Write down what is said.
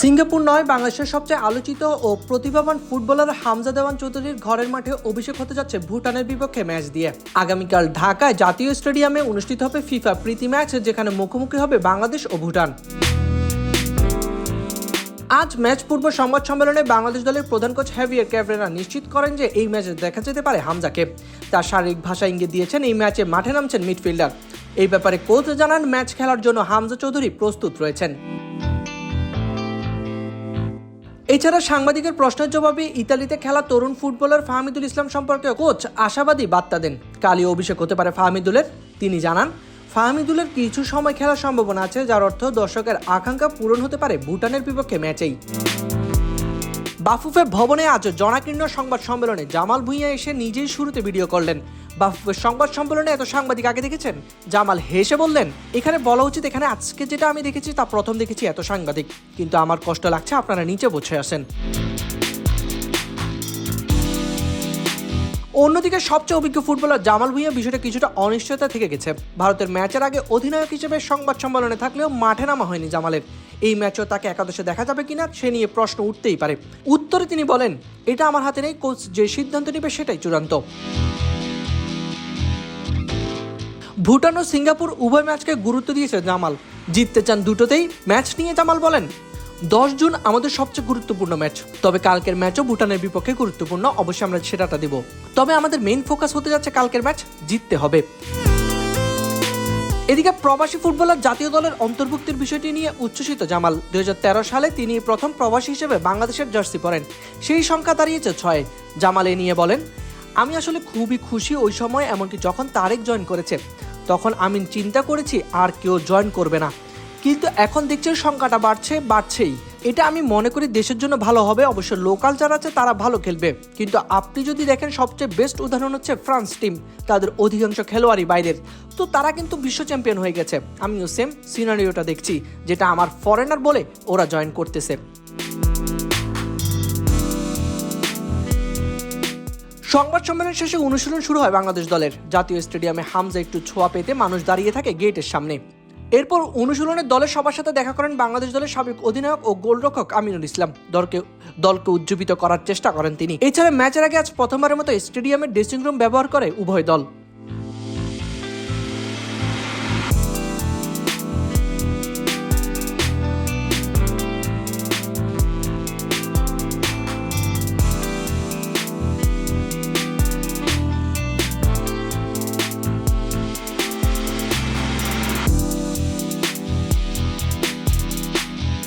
Singapore নয়, বাংলাদেশের সবচেয়ে আলোচিত ও প্রতিভাবান ফুটবলার হামজা দেওয়ান চৌধুরীর ঘরের মাঠে অভিষেক হতে যাচ্ছে ভুটানের বিপক্ষে ম্যাচ দিয়ে। আগামীকাল ঢাকায় জাতীয় স্টেডিয়ামে অনুষ্ঠিত হবে ফিফা প্রীতি ম্যাচ, যেখানে মুখোমুখি হবে বাংলাদেশ ও ভুটান। আজ ম্যাচ পূর্ব সংবাদ সম্মেলনে বাংলাদেশ দলের প্রধান কোচ হ্যাভিয়ার ক্যাবরেরা নিশ্চিত করেন যে এই ম্যাচে দেখা যেতে পারে হামজাকে। তার শারীরিক ভাষা ইঙ্গিত দিয়েছেন, এই ম্যাচে মাঠে নামছেন মিডফিল্ডার। এই ব্যাপারে কোচ জানান, ম্যাচ খেলার জন্য হামজা চৌধুরী প্রস্তুত রয়েছেন। এছাড়া সাংবাদিকের প্রশ্নের জবাবে ইতালিতে খেলা তরুণ ফুটবলার ফাহমিদুল ইসলাম সম্পর্কে কোচ আশাবাদী বার্তা দেন। কালই অভিষেক হতে পারে ফাহমিদুলের, তিনি জানান, ফাহমিদুলের কিছু সময় খেলার সম্ভাবনা আছে, যার অর্থ দর্শকের আকাঙ্ক্ষা পূরণ হতে পারে ভুটানের বিপক্ষে ম্যাচেই। বাফুফে ভবনে আজ জনাকীর্ণ সংবাদ সম্মেলনে জামাল ভুঁইয়া এসে নিজেই শুরুতে ভিডিও করলেন। বাফুফের সংবাদ সম্মেলনে এত সাংবাদিক আগে দেখেছেন? জামাল হেসে বললেন, এখানে বলা উচিত, এখানে আজকে যেটা আমি দেখেছি, তা প্রথম দেখেছি এত সাংবাদিক। কিন্তু আমার কষ্ট লাগছে, আপনারা নিচে বসে আসেন অন্যদিকে সবচেয়ে অভিজ্ঞ ফুটবলার জামাল ভুঁইয়া বিষয়টা কিছুটা অনিশ্চয়তা থেকে গেছে। ভারতের ম্যাচের আগে অধিনায়ক হিসেবে সংবাদ সম্মেলনে থাকলেও মাঠে নামা হয়নি জামালের। এই ম্যাচও তাকে একাদশে দেখা যাবে কিনা, সে নিয়ে প্রশ্ন উঠতেই পারে। উত্তরে তিনি বলেন, এটা আমার হাতে নেই, কোচ যে সিদ্ধান্ত নেবে সেটাই চূড়ান্ত। ভুটান ও সিঙ্গাপুর উভয় ম্যাচকে গুরুত্ব দিয়েছে জামাল। জিততে চান দুটোতেই ম্যাচ নিয়ে জামাল বলেন, দশ জুন আমাদের সবচেয়ে গুরুত্বপূর্ণ ম্যাচ। তবে কালকের ম্যাচও ভুটানের বিপক্ষে গুরুত্বপূর্ণ। অবশ্যই আমরা সেটাটা দেব। তবে আমাদের মেইন ফোকাস হতে যাচ্ছে কালকের ম্যাচ। জিততে হবে। এদিকে প্রবাসী ফুটবলার জাতীয় দলের অন্তর্ভুক্তির বিষয়টি নিয়ে উচ্ছ্বসিত জামাল। দুই হাজার তেরো সালে তিনি প্রথম প্রবাসী হিসেবে বাংলাদেশের জার্সি পরেন। সেই সংখ্যা দাঁড়িয়েছে ছয়। জামাল এ নিয়ে বলেন, আমি আসলে খুবই খুশি ওই সময়, এমনকি যখন তারেক জয়েন করেছে। তখন আমি চিন্তা করেছি আর কেউ জয়েন করবে না। কিন্তু এখন দেখছি সংখ্যাটা বাড়ছে, বাড়ছেই। এটা আমি মনে করি দেশের জন্য ভালো হবে। অবশ্য লোকাল যারা আছে, তারা ভালো খেলবে। কিন্তু আপনি যদি দেখেন, সবচেয়ে বেস্ট উদাহরণ হচ্ছে ফ্রান্স টিম তাদের অধিকাংশ খেলোয়াড়ই বাইরের। তো তারা কিন্তু বিশ্ব চ্যাম্পিয়ন হয়ে গেছে। আমিও সেম সিনারিওটা দেখছি, যেটা আমার ফরেনার বলে ওরা জয়েন করতেছে। সংবাদ সম্মেলন শেষে অনুশীলন শুরু হয় বাংলাদেশ দলের। জাতীয় স্টেডিয়ামে হামজা একটু ছোঁয়া পেতে মানুষ দাঁড়িয়ে থাকে গেটের সামনে। এরপর অনুশীলনে দলের সবার সাথে দেখা করেন বাংলাদেশ দলের সাবেক অধিনায়ক ও গোলরক্ষক আমিনুল ইসলাম। দলকে দলকে উজ্জীবিত করার চেষ্টা করেন তিনি। এছাড়া ম্যাচের আগে আজ প্রথমবারের মতো স্টেডিয়ামের ড্রেসিং রুম ব্যবহার করে উভয় দল।